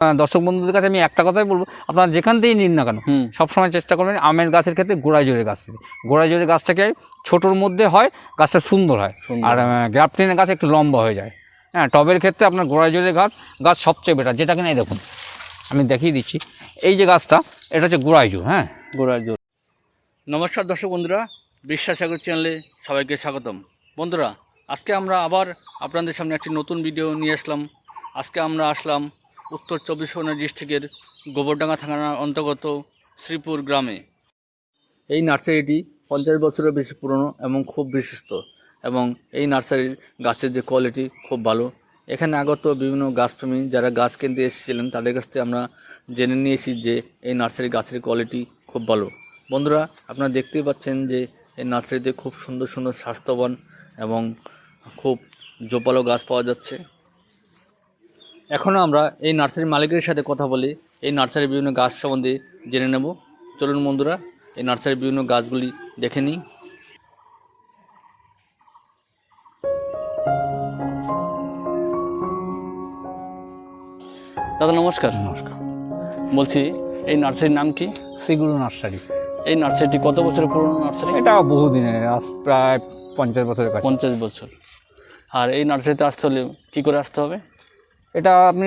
দর্শক বন্ধুদের কাছে আমি একটা কথাই বলব আপনারা যেখান থেকেই নিন না কেন। সবসময় চেষ্টা করবেন আমের গাছের ক্ষেত্রে গোড়ায় জোরে গাছ থেকে গোড়ায় জোরে গাছটাকে ছোটোর মধ্যে হয় গাছটা সুন্দর হয়। আর গ্রাফটিনের গাছ একটু লম্বা হয়ে যায়। হ্যাঁ টবের ক্ষেত্রে আপনার গোড়ায় জোরে গাছ গাছ সবচেয়ে বেটার যেটা কিনা দেখুন আমি দেখিয়ে দিচ্ছি। এই যে গাছটা এটা হচ্ছে গোড়ায় জোর হ্যাঁ। গোড়ার জোর নমস্কার দর্শক বন্ধুরা বিশ্বাস সাগর চ্যানেলে সবাইকে স্বাগতম। বন্ধুরা আজকে আমরা আবার আপনাদের সামনে একটি নতুন ভিডিও নিয়ে আসলাম। আজকে আমরা আসলাম উত্তর চব্বিশ পরগনা ডিস্ট্রিক্টের গোবরডাঙ্গা থানার অন্তর্গত শ্রীপুর গ্রামে। এই নার্সারিটি পঞ্চাশ বছরের বেশি পুরনো এবং খুব বিশিষ্ট এবং এই নার্সারির গাছের যে কোয়ালিটি খুব ভালো। এখানে আগত বিভিন্ন গাছপ্রেমী যারা গাছ কিনতে এসেছিলেন, তাদের কাছ থেকে আমরা জেনে নিয়েছি যে এই নার্সারির গাছের কোয়ালিটি খুব ভালো। বন্ধুরা, আপনারা দেখতেই পাচ্ছেন যে এই নার্সারিতে খুব সুন্দর সুন্দর স্বাস্থ্যবান এবং খুব জোপালো গাছ পাওয়া যাচ্ছে। এখনও আমরা এই নার্সারির মালিকের সাথে কথা বলি। এই নার্সারির বিভিন্ন গাছ সম্বন্ধে জেনে নেব। চলুন বন্ধুরা এই নার্সারির বিভিন্ন গাছগুলি দেখে নিই। দাদা নমস্কার। নমস্কার। বলছি এই নার্সারির নাম কি? শ্রীগুরু নার্সারি। এই নার্সারিটি কত বছরের পুরনো নার্সারি? এটা বহুদিনের আজ প্রায় পঞ্চাশ বছরের পঞ্চাশ বছর। আর এই নার্সারিতে আসতে হলে কী করে আসতে হবে? এটা আপনি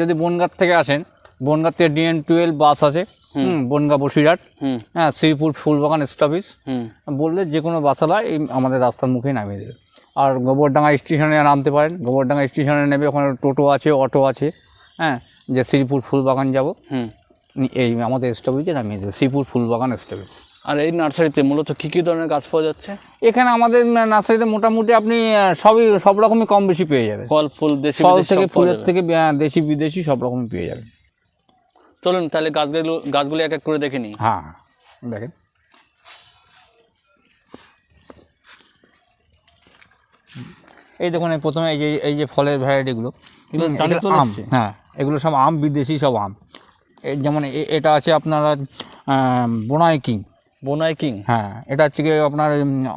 যদি বনগাঁ থেকে আসেন বনগাঁ থেকে ডিএন টুয়েলভ বাস আছে হুম, বনগাঁ বসিরহাট হ্যাঁ শ্রীপুর ফুলবাগান স্টপিস হুম। বললে যে কোনো বাসালা এই আমাদের রাস্তার মুখে নামিয়ে দেবে। আর গোবরডাঙ্গা স্টেশনে নামতে পারেন গোবরডাঙ্গা স্টেশনে নেবে ওখানে টোটো আছে অটো আছে হ্যাঁ যে শ্রীপুর ফুলবাগান যাব এই আমাদের স্টপেজে নামিয়ে দেবে শ্রীপুর ফুলবাগান স্টপেজ আর এই নার্সারিতে মূলত কী কী ধরনের গাছ পাওয়া যাচ্ছে? এখানে আমাদের নার্সারিতে মোটামুটি আপনি সবই সব রকমই কম বেশি পেয়ে যাবেন। ফল ফুল দেশি ফল থেকে ফুলের থেকে দেশি বিদেশি সব রকমই পেয়ে যাবেন। চলুন তাহলে গাছগুলো গাছগুলি এক এক করে দেখে নিই। হ্যাঁ দেখেন। এই দেখুন এই প্রথমে এই যে এই যে ফলের ভ্যারাইটিগুলো। আম হ্যাঁ এগুলো সব আম বিদেশি সব আম। যেমন এটা আছে আপনার বোনাই কিং। বোনাই কিং? হ্যাঁ এটা হচ্ছে গিয়ে আপনার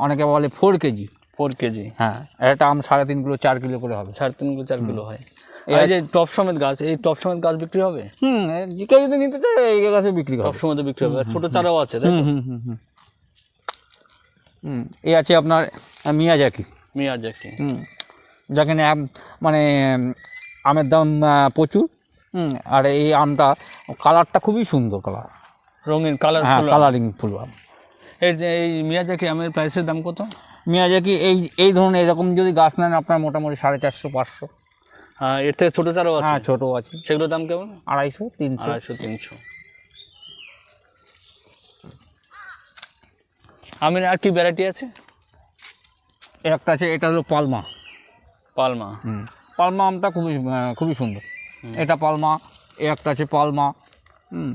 অনেকে বলে ফোর কেজি। Four KG. হ্যাঁ একটা আম সাড়ে তিন কিলো চার কিলো করে হবে। সাড়ে তিন কিলো চার কিলো হয়। এই যে টপ সমেত গাছ এই টপ সমেত গাছ বিক্রি হবে? হুম কেউ যদি নিতে চায় এই গাছে বিক্রি টপ হবে। সমেত বিক্রি হবে। ছোট চারাও আছে তাই হুম এই আছে আপনার আহ, মিয়াজাকি। মিয়াজাকি। হুম যেখানে মানে আমের দাম প্রচুর। হুম আর এই আমটা কালারটা খুবই সুন্দর কালার রঙিন কালার হ্যাঁ কালারিং ফুল আম এই যে এই মিয়াজাকি আমের প্রাইসের দাম কত? মিয়াজাকি এই এই ধরুন এরকম যদি গাছ নেন আপনার মোটামুটি সাড়ে চারশো পাঁচশো। হ্যাঁ এর থেকে ছোটো চারাও আছে? হ্যাঁ ছোটো আছে। সেগুলোর দাম কেমন? আড়াইশো তিনশো। আড়াইশো তিনশো। আমের আর কি ভ্যারাইটি আছে? একটা আছে এটা হলো পালমা। পালমা। হুম। পালমা আমটা খুবই খুবই সুন্দর। এটা পালমা একটা আছে পালমা। হুম।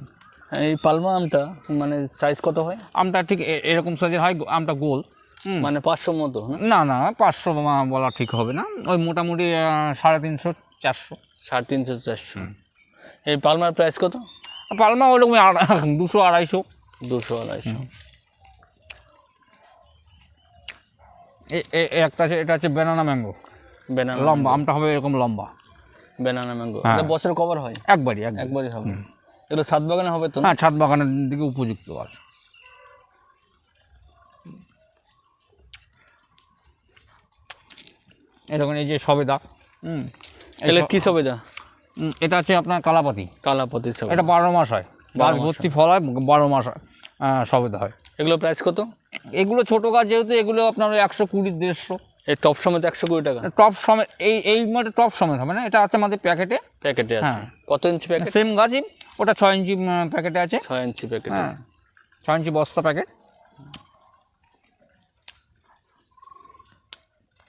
এই পালমা আমটা মানে সাইজ কত হয়? আমটা ঠিক এরকম সাইজের হয় আমটা গোল। মানে পাঁচশো মতো না? না না পাঁচশো বলা ঠিক হবে না। ওই মোটামুটি সাড়ে তিনশো চারশো। সাড়ে তিনশো চারশো। এই পালমার প্রাইস কত? পালমা ওরকম দুশো আড়াইশো। দুশো আড়াইশো। একটা আছে এটা হচ্ছে বেনানা ম্যাঙ্গো বেনানা লম্বা আমটা হবে এরকম লম্বা। বেনানা ম্যাঙ্গো হ্যাঁ। এটা বছর কভার হয়? একবারই একবার একবারই হবে। এগুলো ছাদ বাগানে হবে তো? হ্যাঁ ছাদ বাগানের দিকে উপযুক্ত আর। এরকম এই যে সবেদা। হুম। স- কি সবে যা হুম, এটা হচ্ছে আপনার কালাপাতি। কালাপতি সবে এটা বারো মাস হয়। গাছ ভর্তি ফল হয় বারো মাস সবেদা হয়। এগুলো প্রাইস কত? এগুলো ছোটো গাছ যেহেতু এগুলো আপনার ওই একশো কুড়ি দেড়শো। এই টপ সমেত একশো কুড়ি টাকা। টপ সমেত এই এই মানে টপ সমেত হবে না? এটা আছে আমাদের প্যাকেটে। প্যাকেটে আছে। হ্যাঁ। কত ইঞ্চি প্যাকেট? সেম গাছই ওটা ছয় ইঞ্চি প্যাকেটে আছে। ছয় ইঞ্চি প্যাকেট হ্যাঁ। ছয় ইঞ্চি বস্তা প্যাকেট।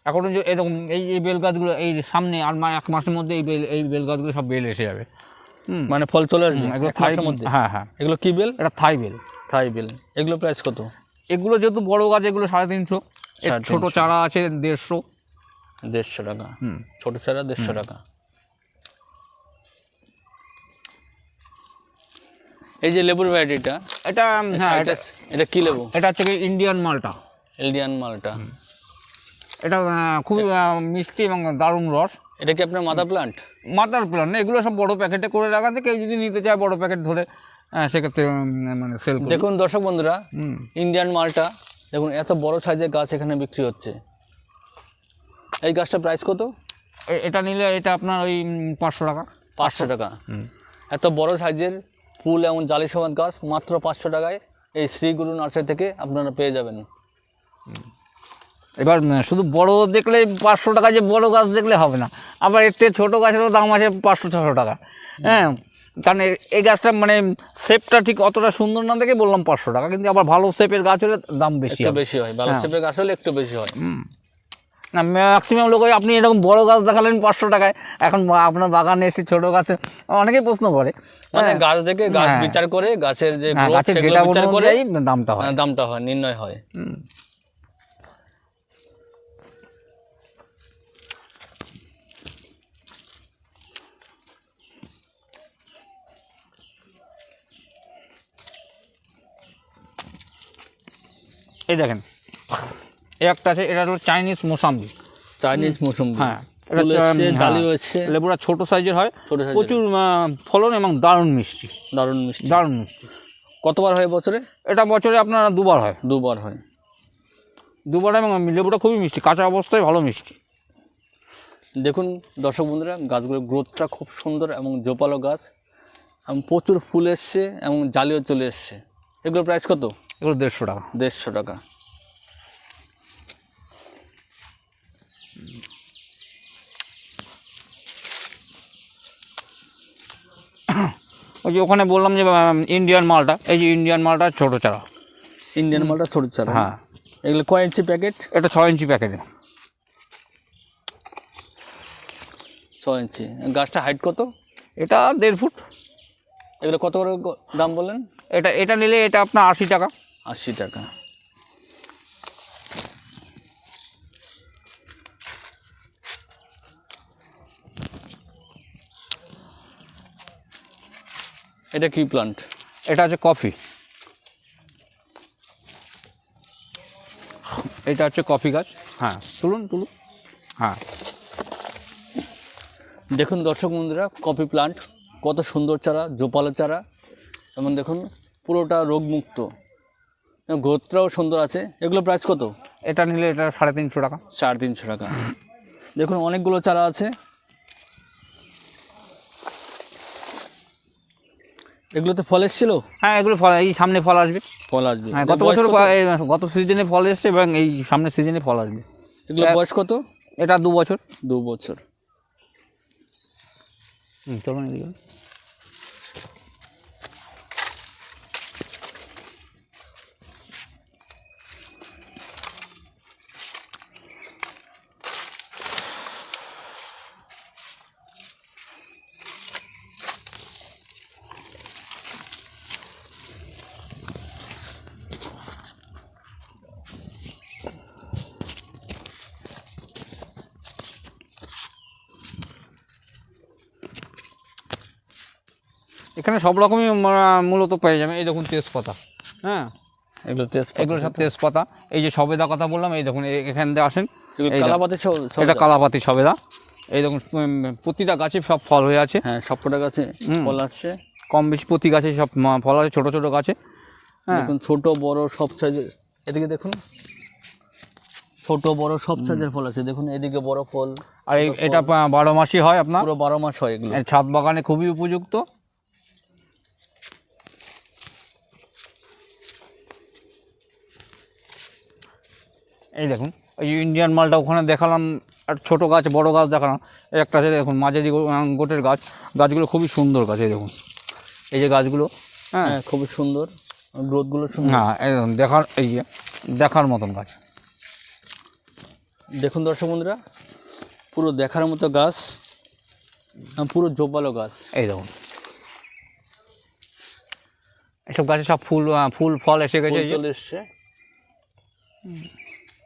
এখন যে এরকম এই এই বেল গাছগুলো এই সামনে আর মা এক মাসের মধ্যে এই বেল এই বেল গাছগুলো সব বেল এসে যাবে। মানে ফল চলে আসবে এগুলো থাই মাসের মধ্যে? হ্যাঁ হ্যাঁ। এগুলো কি বেল? এটা থাই বেল। থাই বেল। এগুলো প্রাইস কত? এগুলো যেহেতু বড় গাছ এগুলো সাড়ে তিনশো। এর ছোটো চারা আছে দেড়শো। দেড়শো টাকা। হুম। ছোট চারা দেড়শো টাকা। এই যে লেবুর ভ্যারাইটিটা এটা হ্যাঁ এটা এটা কি লেবু? এটা হচ্ছে ইন্ডিয়ান মালটা। ইন্ডিয়ান মালটা। এটা খুবই মিষ্টি এবং দারুণ রস। এটা কি আপনার মাদার প্লান্ট মাদার প্ল্যান না এগুলো সব বড় প্যাকেটে করে রাখা আছে। কেউ যদি নিতে চায় বড় প্যাকেট ধরে সেক্ষেত্রে মানে সেল দেখুন দর্শক বন্ধুরা ইন্ডিয়ান মালটা দেখুন এত বড় সাইজের গাছ এখানে বিক্রি হচ্ছে। এই গাছটা প্রাইস কত? এটা নিলে এটা আপনার ওই পাঁচশো টাকা। পাঁচশো টাকা। এত বড় সাইজের ফুল এবং জালি সমান গাছ মাত্র পাঁচশো টাকায় এই শ্রীগুরু নার্সারি থেকে আপনারা পেয়ে যাবেন। এবার শুধু বড় দেখলে পাঁচশো টাকা যে বড় গাছ দেখলে হবে না। আবার এর থেকে ছোটো গাছেরও দাম আছে পাঁচশো ছশো টাকা। হ্যাঁ কারণ এই গাছটা মানে শেপটা ঠিক অতটা সুন্দর না দেখে বললাম পাঁচশো টাকা। কিন্তু আবার ভালো শেপের গাছ হলে দাম বেশি বেশি হয় ভালো শেপের গাছ হলে একটু বেশি হয়। না ম্যাক্সিমাম লোক আপনি এরকম বড় গাছ দেখালেন পাঁচশো টাকায়। এখন আপনার বাগানে এসে ছোট গাছে অনেকেই প্রশ্ন করে। মানে হ্যাঁ। গাছ দেখে গাছ হ্যাঁ। বিচার করে গাছের যে হ্যাঁ, গাছের বিচার করে দামটা হয়। দামটা হয় নির্ণয় হয়। এই দেখেন। একটা আছে এটা হলো চাইনিজ মোসাম্বি। চাইনিজ মৌসুম হ্যাঁ হ্যাঁ, লেবুটা ছোট সাইজের হয়। ছোট প্রচুর ফলন এবং দারুণ মিষ্টি। দারুণ মিষ্টি। দারুণ মিষ্টি। কতবার হয় বছরে? এটা বছরে আপনার দুবার হয়। দুবার হয়। দুবার এবং লেবুটা খুবই মিষ্টি কাঁচা অবস্থায় ভালো মিষ্টি। দেখুন দর্শক বন্ধুরা গাছগুলোর গ্রোথটা খুব সুন্দর এবং জোপালো গাছ। এবং প্রচুর ফুল এসছে এবং জালিও চলে এসছে। এগুলোর প্রাইস কত? এগুলো দেড়শো টাকা। দেড়শো টাকা। ওই যে ওখানে বললাম যে ইন্ডিয়ান মালটা এই যে ইন্ডিয়ান মালটা ছোটো চারা। ইন্ডিয়ান মালটা ছোটো চারা। হ্যাঁ। এগুলো কয় ইঞ্চি প্যাকেট এটা ছয় ইঞ্চি প্যাকেটে ছ ইঞ্চি গাছটা হাইট কত? এটা দেড় ফুট। এগুলো কত করে দাম বললেন এটা এটা নিলে এটা আপনার আশি টাকা। আশি টাকা। এটা কি প্লান্ট এটা হচ্ছে কফি এটা হচ্ছে কফি গাছ। হ্যাঁ। তুলুন তুলুন। হ্যাঁ। দেখুন দর্শক বন্ধুরা কফি প্লান্ট কত সুন্দর চারা জোপালো চারা। এবং দেখুন পুরোটা রোগমুক্ত। গ্রোথটাও সুন্দর আছে। এগুলো প্রাইস কত? এটা নিলে এটা সাড়ে তিনশো টাকা। সাড়ে তিনশো টাকা। দেখুন অনেকগুলো চারা আছে। এগুলোতে ফল এসেছিল? হ্যাঁ এগুলো ফল এই সামনে ফল আসবে। ফল আসবে। হ্যাঁ গত বছর গত সিজনে ফল এসছে এবং এই সামনের সিজনে ফল আসবে। এগুলো বয়স কত? এটা দু বছর। দু বছর। হুম, চলুন এদিকে। এখানে সব রকমই মূলত পেয়ে যাবে। এই দেখুন তেজপাতা। হ্যাঁ? এগুলো তেজ এগুলো সব তেজপাতা। এই যে সবেদা কথা বললাম এই দেখুন এখান দিয়ে আসেন। কালাপাতি এটা কালাপাতি সবেদা। এই দেখুন প্রতিটা গাছে সব ফল হয়ে আছে। হ্যাঁ সবকটা গাছে ফল আসছে। কম বেশি প্রতি গাছে সব ফল আছে ছোটো ছোটো গাছে। হ্যাঁ। দেখুন ছোট বড় সব সাইজের এদিকে দেখুন। ছোট বড় সব সাইজের ফল আছে। দেখুন এদিকে বড় ফল। আর এটা বারো মাসই হয় আপনার? পুরো বারো মাস হয় এগুলো। ছাদ বাগানে খুবই উপযুক্ত। এই দেখুন এই যে ইন্ডিয়ান মালটা ওখানে দেখালাম আর ছোটো গাছ বড় গাছ দেখালাম। এই একটা আছে দেখুন মাঝারি গোটের গাছ। গাছগুলো খুবই সুন্দর গাছ এই দেখুন। এই যে গাছগুলো হ্যাঁ? হ্যাঁ খুবই সুন্দর। গ্রোথগুলো সুন্দর। হ্যাঁ এই দেখুন দেখার এই যে দেখার মতন গাছ। দেখুন দর্শক বন্ধুরা পুরো দেখার মতো গাছ পুরো জোপালো গাছ। এই দেখুন। এসব গাছে সব ফুল ফুল ফল এসে গেছে চলে এসছে।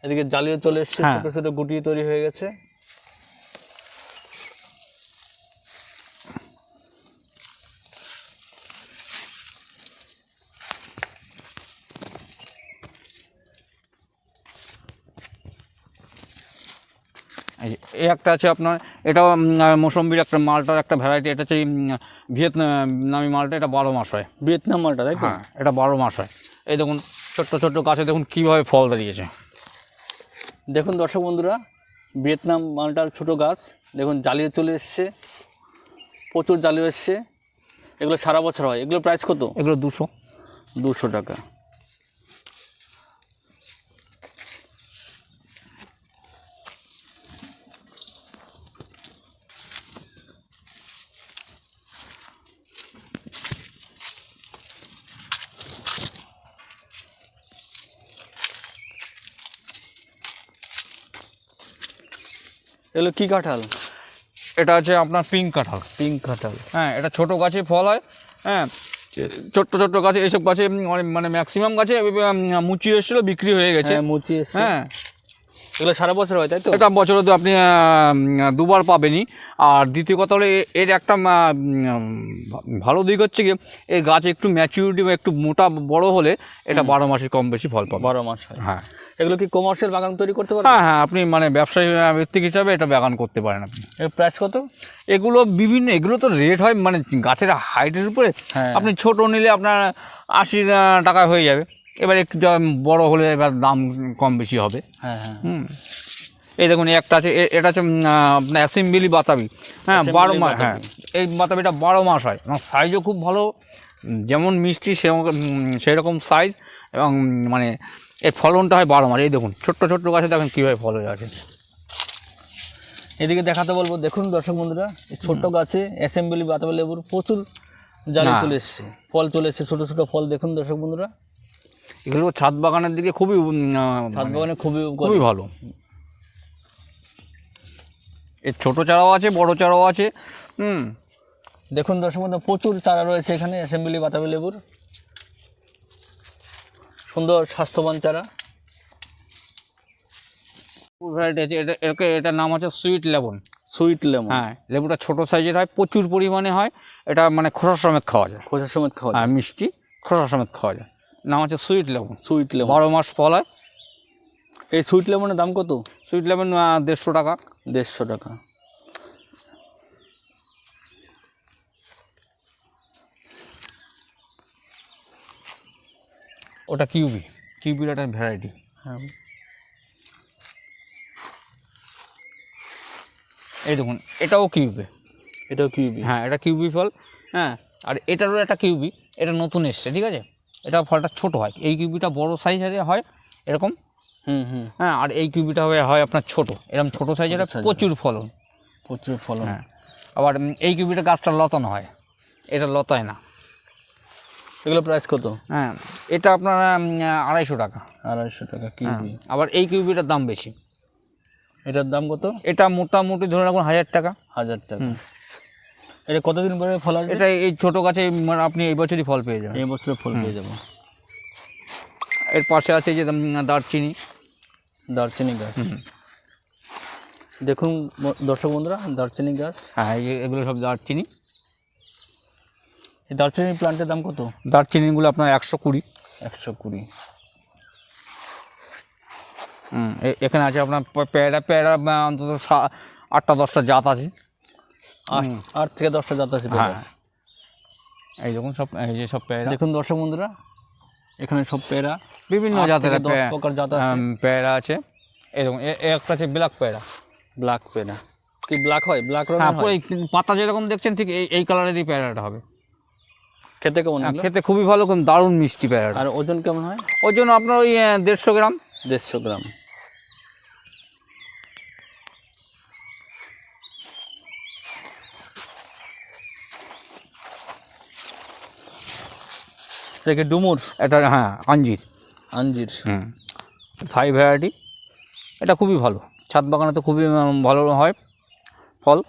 এদিকে জালিও চলে এসছে হ্যাঁ। ছোট ছোট গুটি তৈরি হয়ে গেছে। এই একটা আছে আপনার এটাও উম, মৌসম্বির একটা মালটার একটা ভ্যারাইটি এটা হচ্ছে ভিয়েতনামি মালটা এটা বারো মাস হয়। ভিয়েতনাম মালটা তাই তো? হ্যাঁ এটা বারো মাস হয়। এই দেখুন ছোট্ট ছোট্ট গাছে দেখুন কীভাবে ফল দাঁড়িয়েছে দেখুন দর্শক বন্ধুরা ভিয়েতনাম মালটার ছোট গাছ দেখুন জালিও চলে এসছে প্রচুর জালিও এসছে এগুলো সারা বছর হয়। এগুলো প্রাইস কত? এগুলো দুশো। দুশো টাকা। এগুলো কি কাঁঠাল? এটা আছে আপনার পিঙ্ক কাঁঠাল। পিঙ্ক কাঁঠাল। হ্যাঁ এটা ছোট গাছে ফল হয় হ্যাঁ ছোট্ট ছোট্ট গাছে এইসব গাছে মানে ম্যাক্সিমাম গাছে উম, মুচি এসেছিল বিক্রি হয়ে গেছে। হ্যাঁ মুচি হ্যাঁ এগুলো সারা বছর হয় তাই তো? এটা বছরে তো আপনি দুবার পাবেনই। আর দ্বিতীয় কথা হলো এর একটা ভালো দিক হচ্ছে কি এই গাছ একটু ম্যাচিউরিটি বা একটু মোটা বড় হলে এটা বারো মাসে কম বেশি ফল পাবে। বারো মাস হ্যাঁ। এগুলো কি কমার্শিয়াল বাগান তৈরি করতে পারবে হ্যাঁ হ্যাঁ আপনি মানে ব্যবসায়ী ব্যক্তি হিসাবে এটা বাগান করতে পারেন আপনি। এর প্রাইস কত? এগুলো বিভিন্ন এগুলো তো রেট হয় মানে গাছের হাইটের উপরে হ্যাঁ। আপনি ছোট নিলে আপনার আশি টাকা হয়ে যাবে। এবার একটু বড় হলে এবার দাম কম বেশি হবে। হ্যাঁ হ্যাঁ। হুম। এই দেখুন একটা আছে এটা হচ্ছে আপনার অ্যাসেম্বলি বাতাবি। হ্যাঁ বারো মাস হ্যাঁ। এই বাতাবিটা বারো মাস হয় এবং সাইজও খুব ভালো। যেমন মিষ্টি সেরকম সেই রকম সাইজ এবং মানে এর ফলনটা হয় বারো মাস। এই দেখুন ছোট্ট ছোট্ট গাছে দেখুন কীভাবে ফল হয়ে আছে। এদিকে দেখাতে বলব দেখুন দর্শক বন্ধুরা এই ছোট্ট গাছে অ্যাসেম্বলি বাতাবি লেবুর প্রচুর জালি চলে এসছে। ফল চলে এসছে ছোটো ছোটো ফল। দেখুন দর্শক বন্ধুরা। এগুলো ছাদ বাগানের দিকে খুবই ছাদ বাগানে খুবই খুবই ভালো। এর ছোট চারাও আছে বড় চারাও আছে হুম। দেখুন দর্শক বন্ধু প্রচুর চারা রয়েছে এখানে অ্যাসেম্বলি বাতাবি লেবুর। সুন্দর স্বাস্থ্যবান চারা। ভ্যারাইটি আছে এটা এটাকে এটার নাম আছে সুইট লেবন। সুইট লেমন হ্যাঁ লেবুটা ছোট সাইজের হয় প্রচুর পরিমাণে হয় এটা মানে খোসা সমেত খাওয়া যায়। খোসা সমেত খাওয়া হ্যাঁ মিষ্টি খোসা সমেত খাওয়া যায়। নাম আছে সুইট লেবন সুইট লেমন। বারো মাস ফল হয়। এই সুইট লেমনের দাম কত? সুইট লেবন দেড়শো টাকা। দেড়শো টাকা। ওটা কিউবি। কিউবির একটা ভ্যারাইটি হ্যাঁ। এই দেখুন এটাও কিউবি। এটাও কিউবি। হ্যাঁ এটা কিউবি ফল। হ্যাঁ আর এটারও একটা কিউবি। এটা নতুন এসছে ঠিক আছে? এটা ফলটা ছোট হয়। এই কিউবিটা বড় সাইজের হয় এরকম। হুম হুম। হ্যাঁ আর এই কিউবিটা হয় হয় আপনার ছোট। এরকম ছোট সাইজের। প্রচুর ফলন। প্রচুর ফলন। হ্যাঁ। আবার এই কিউবিটা গাছটা লতানো হয়। এটা লতায় না। এগুলো প্রাইস কত? হ্যাঁ এটা আপনার আড়াইশো টাকা। আড়াইশো টাকা হ্যাঁ। কিউবি। আবার এই কিউবিটার দাম বেশি। এটার দাম কত? এটা মোটামুটি ধরে রাখুন হাজার টাকা। হাজার টাকা। এটা কতদিন পরে ফল আসবে? এটা এই ছোট গাছে মানে আপনি এই বছরই ফল পেয়ে যাবেন। এই বছরে ফল পেয়ে যাব। এর পাশে আছে যে দারচিনি। দারচিনি গাছ। দেখুন দর্শক বন্ধুরা দারচিনি গাছ। হ্যাঁ এই- এগুলো সব দারচিনি। এই দারচিনি প্লান্টের দাম কত? দারচিনিগুলো আপনার একশো কুড়ি। একশো কুড়ি। হুম, এখানে আছে আপনার পেয়ারা পেয়ারা অন্তত আটটা দশটা জাত আছে। আট থেকে দশটা জাত আছে হ্যাঁ। এই দেখুন সব এই যে সব পেয়ারা। দেখুন দর্শক বন্ধুরা এখানে সব পেয়ারা। বিভিন্ন জাতের দশ প্রকার জাত আছে। পেয়ারা আছে। এরকম একটা আছে ব্ল্যাক পেয়ারা। ব্ল্যাক পেয়ারা। কি ব্ল্যাক হয়? ব্ল্যাক রঙের হ্যাঁ পাতা যেরকম দেখছেন ঠিক এই এই কালারেরই পেয়ারাটা হবে। খেতে কেমন হ্যাঁ, খেতে খুবই ভালো দারুণ মিষ্টি পেয়ারাটা। আর ওজন কেমন হয়? ওই জন্য আপনার ওই দেড়শো গ্রাম। দেড়শো গ্রাম। দেখে ডুমুর এটা হ্যাঁ আঞ্জির। আঞ্জির। হুম। থাই ভ্যারাইটি এটা খুবই ভালো। ছাদ বাগানে তো খুবই ভালো হয় ফল।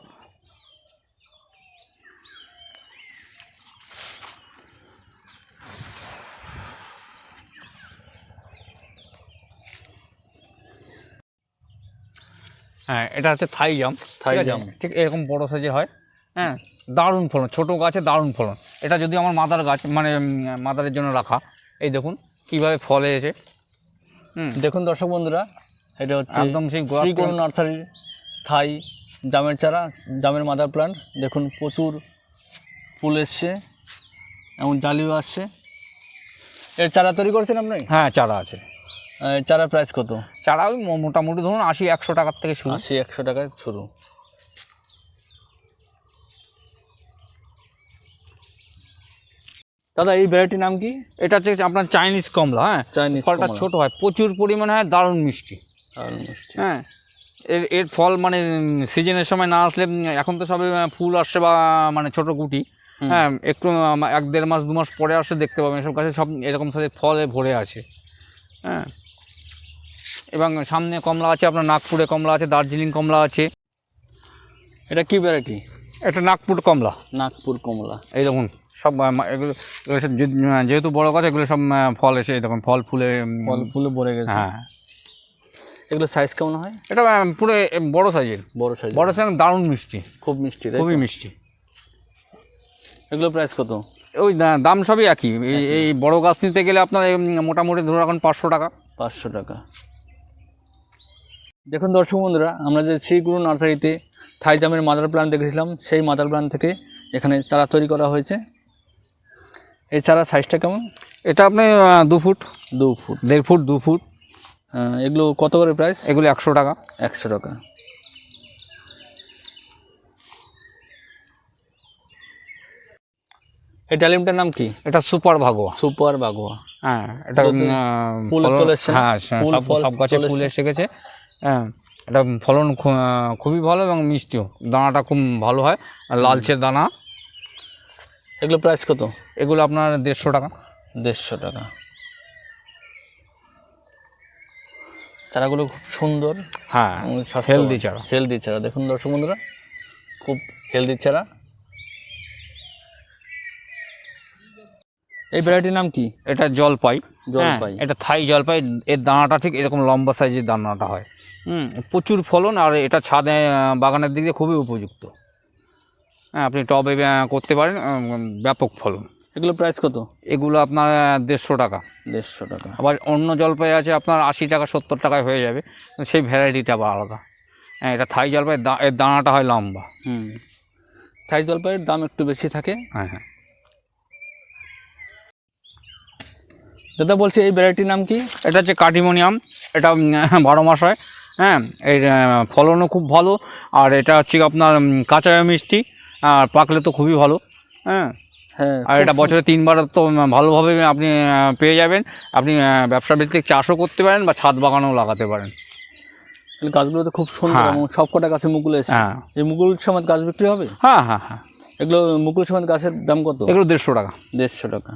হ্যাঁ এটা হচ্ছে থাই জাম থাই জাম। ঠিক এরকম বড় সাইজের হয়। হ্যাঁ দারুণ ফলন ছোটো গাছে দারুণ ফলন। এটা যদি আমার মাদার গাছ মানে মাদারের জন্য রাখা এই দেখুন কীভাবে ফল এসেছে। হুম। দেখুন দর্শক বন্ধুরা এটা হচ্ছে একদম সেই গোড়া শ্রী থেকে- নার্সারির থাই জামের চারা জামের মাদার প্লান্ট। দেখুন প্রচুর ফুল এসছে এমন জালিও আসছে। এর চারা তৈরি করছেন আপনি? হ্যাঁ চারা আছে। চারা প্রাইস কত? চারা ওই মোটামুটি ধরুন আশি একশো টাকার থেকে শুরু। আশি একশো টাকায় শুরু। দাদা এই ভ্যারাইটির নাম কি? এটা হচ্ছে আপনার চাইনিজ কমলা হ্যাঁ? চাইনিজ ফলটা। ছোট হয় প্রচুর পরিমাণে হয় দারুণ মিষ্টি। দারুণ মিষ্টি। হ্যাঁ? এর এর ফল মানে সিজনের সময় না আসলে এখন তো সবে ফুল আসছে বা মানে ছোট গুটি হ্যাঁ একটু এক দেড় মাস দু মাস পরে আসলে দেখতে পাবেন এসব গাছে সব এরকম সাথে ফলে ভরে আছে। হ্যাঁ? এবং সামনে কমলা আছে আপনার নাগপুরে কমলা আছে দার্জিলিং কমলা আছে। এটা কি ভ্যারাইটি? এটা নাগপুর কমলা। নাগপুর কমলা। এই দেখুন। সব এগুলো যেহেতু বড় গাছ এগুলো সব ফল এসে দেখুন ফল ফুলে ফল ফুলে ভরে গেছে। হ্যাঁ। এগুলো সাইজ কেমন হয়? এটা পুরো বড় সাইজের বড় সাইজ বড় সাইজ দারুণ মিষ্টি। খুব মিষ্টি খুবই মিষ্টি। এগুলো প্রাইস কত? ওই দাম সবই একই। এই এই বড় গাছ নিতে গেলে আপনার এই, মোটামুটি ধরুন এখন পাঁচশো টাকা। পাঁচশো টাকা। দেখুন দর্শক বন্ধুরা আমরা যে শ্রীগুরু নার্সারিতে থাই জামের মাদার প্ল্যান্ট দেখেছিলাম সেই মাদার প্ল্যান্ট থেকে এখানে চারা তৈরি করা হয়েছে। এই চারা সাইজটা কেমন? এটা আপনি দু ফুট। দু ফুট। দেড় ফুট দু ফুট। এগুলো কত করে প্রাইস এগুলো একশো টাকা। একশো টাকা। এই ডালিমটার নাম কি? এটা সুপার ভাগোয়া। সুপার বাগোয়া হ্যাঁ এটা ফুল চলে? হ্যাঁ হ্যাঁ, সব গাছে ফুল এসে গেছে। হ্যাঁ এটা ফলন খুবই ভালো এবং মিষ্টিও। দানাটা খুব ভালো হয়। লালচে দানা। এগুলো প্রাইস কত? এগুলো আপনার দেড়শো টাকা। দেড়শো টাকা। চারাগুলো খুব সুন্দর। হ্যাঁ হেলদি চারা। হেলদি চারা। দেখুন দর্শক বন্ধুরা খুব হেলদি চারা। এই ভ্যারাইটির নাম কি? এটা জলপাই। জলপাই। হ্যাঁ, এটা থাই জলপাই। এর দানাটা ঠিক এরকম লম্বা সাইজের দানাটা হয়। হুম প্রচুর ফলন আর এটা ছাদে বাগানের দিক দিয়ে খুবই উপযুক্ত। আপনি টবে করতে পারেন ব্যাপক ফলন। এগুলো প্রাইস কত? এগুলো আপনার দেড়শো টাকা। দেড়শো টাকা। আবার অন্য জলপাই আছে আপনার আশি টাকা সত্তর টাকায় হয়ে যাবে। সেই ভ্যারাইটিটা আবার আলাদা। হ্যাঁ এটা থাই জলপাই দা- এর দানাটা হয় লম্বা। হুম। থাই জলপাইয়ের দাম একটু বেশি থাকে। হ্যাঁ হ্যাঁ। দাদা বলছি এই ভ্যারাইটির নাম কি? এটা হচ্ছে কাটিমোনিয়াম। এটা বারো মাস হয়। হ্যাঁ এর ফলনও খুব ভালো। আর এটা হচ্ছে আপনার কাঁচা মিষ্টি আর পাকলে তো খুবই ভালো হ্যাঁ? হ্যাঁ আর এটা বছরে তিনবার তো ভালোভাবে আপনি পেয়ে যাবেন। আপনি ব্যবসা ভিত্তিক চাষও করতে পারেন বা ছাদ বাগানও লাগাতে পারেন। গাছগুলো তো খুব সুন্দর হ্যাঁ। এবং সব কটা গাছে মুকুল এসেছে। হ্যাঁ। এই মুকুল সমেত গাছ বিক্রি হবে? হ্যাঁ হ্যাঁ হ্যাঁ। এগুলো মুকুল সমেত গাছের দাম কত? এগুলো দেড়শো টাকা। দেড়শো টাকা।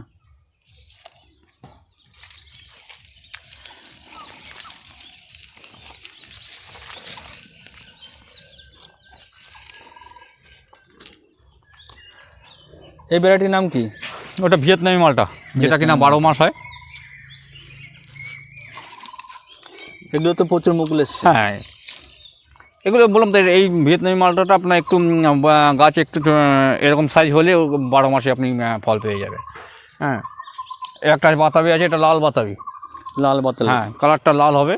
এই ভ্যারাইটির নাম কি? ওটা ভিয়েতনামি মালটা যেটা কিনা বারো মাস হয়। এগুলো তো প্রচুর মুকুল এসছে। হ্যাঁ। এগুলো বললাম তো এই ভিয়েতনামি মালটাটা আপনার একটু গাছ একটু এরকম সাইজ হলে বারো মাসে আপনি ফল পেয়ে যাবে। হ্যাঁ। একটা বাতাবি আছে এটা লাল বাতাবি। লাল বাতাল হ্যাঁ কালারটা লাল হবে।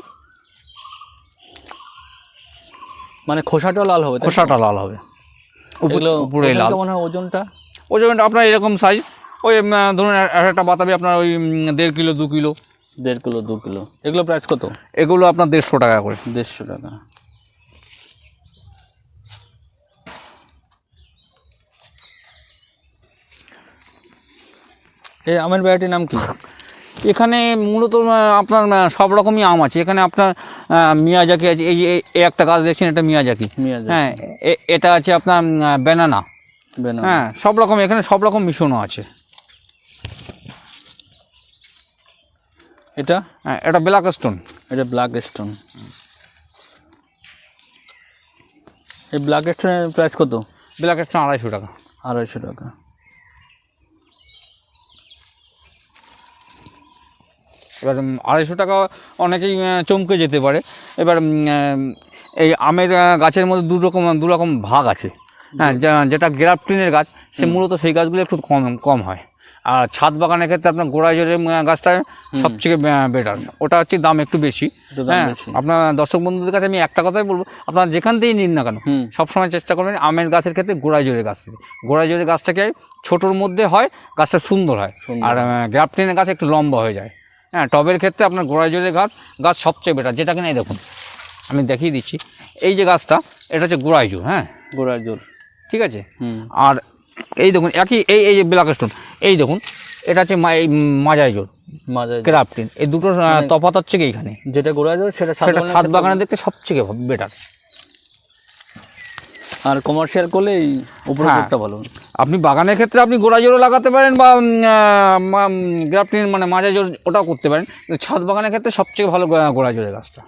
মানে খোসাটা লাল হবে খোসাটা লাল হবে। উপর- লাল। কেমন হয় ওজনটা? ওজনটা আপনার এরকম সাইজ ওই ধরুন এক একটা বাতাবি আপনার ওই দেড় কিলো দু কিলো। দেড় কিলো দু কিলো। এগুলো প্রাইস কত? এগুলো আপনার দেড়শো টাকা করে। দেড়শো টাকা। এই আমের ভ্যারাইটির নাম কি? এখানে মূলত আপনার সব রকমই আম আছে। এখানে আপনার মিয়াজাকি আছে। এই যে একটা গাছ দেখছেন এটা মিয়াজাকি। মিয়াজাকি। হ্যাঁ এ- এটা আছে আপনার ব্যানানা হ্যাঁ সব রকম এখানে সব রকম মিশনও আছে। এটা? হ্যাঁ এটা ব্ল্যাক স্টোন এটা ব্ল্যাক স্টোন এই ব্ল্যাক স্টোনের প্রাইস কত? ব্ল্যাক স্টোন আড়াইশো টাকা। আড়াইশো টাকা। এবার আড়াইশো টাকা অনেকেই চমকে যেতে পারে। এবার এই আমের গাছের মধ্যে দু রকম দু রকম ভাগ আছে। হ্যাঁ যেটা গ্রাফটিনের গাছ সে মূলত সেই গাছগুলো একটু কম কম হয়। আর ছাদ বাগানের ক্ষেত্রে আপনার গোড়ায় জোরের গাছটা সবথেকে বেটার ওটা হচ্ছে দাম একটু বেশি। হ্যাঁ আপনার দর্শক বন্ধুদের কাছে আমি একটা কথাই বলব আপনার যেখান থেকেই নিন না কেন। সবসময় চেষ্টা করবেন আমের গাছের ক্ষেত্রে গোড়ায় জোরের গাছ থেকে গোড়ায় জোরের গাছটাকে ছোটোর মধ্যে হয় গাছটা সুন্দর হয়। আর গ্রাফটিনের গাছ একটু লম্বা হয়ে যায়। হ্যাঁ টবের ক্ষেত্রে আপনার গোড়ায় জোরের গাছ গাছ সবচেয়ে বেটার যেটা কিনা দেখুন আমি দেখিয়ে দিচ্ছি। এই যে গাছটা এটা হচ্ছে গোড়ায় জোর হ্যাঁ। গোড়ার জোর। ঠিক আছে? হুম। আর এই দেখুন একই এই এই ব্ল্যাক স্টোন এই দেখুন এটা হচ্ছে মা- এই জোর ক্রাফটিন এই দুটো তফাত হচ্ছে কি এইখানে যেটা গোড়া জোর সেটা ছাদ সেটা বাগানের ছাদ বাগানে দেখতে সবচেয়ে বেটার আর কমার্শিয়াল করলে এই উপরে হ্যাঁ। ভালো। আপনি বাগানের ক্ষেত্রে আপনি গোড়া জোরও লাগাতে পারেন বা গ্রাফটিন মানে মাজা জোর ওটাও করতে পারেন। ছাদ বাগানের ক্ষেত্রে সবচেয়ে ভালো গোড়া জোরের গাছটা।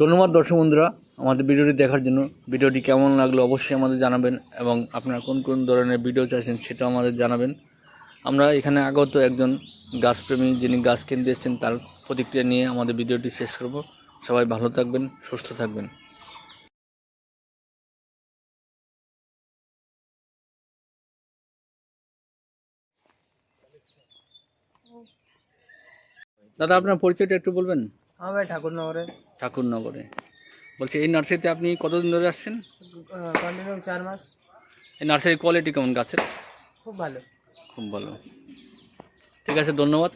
ধন্যবাদ দর্শক বন্ধুরা আমাদের ভিডিওটি দেখার জন্য। ভিডিওটি কেমন লাগল অবশ্যই আমাদের জানাবেন এবং আপনারা কোন কোন ধরনের ভিডিও চাইছেন সেটাও আমাদের জানাবেন। আমরা এখানে আগত একজন গাছপ্রেমী যিনি গাছ কিনতে এসেছেন, তার প্রতিক্রিয়া নিয়ে আমাদের ভিডিওটি শেষ করব। সবাই ভালো থাকবেন, সুস্থ থাকবেন। দাদা আপনার পরিচয়টা একটু বলবেন? হ্যাঁ ভাই ঠাকুরনগরে। ঠাকুরনগরে। বলছি এই নার্সারিতে আপনি কতদিন ধরে আসছেন? কন্টিনিউ চার মাস। এই নার্সারির কোয়ালিটি কেমন গাছের? খুব ভালো। খুব ভালো। ঠিক আছে ধন্যবাদ।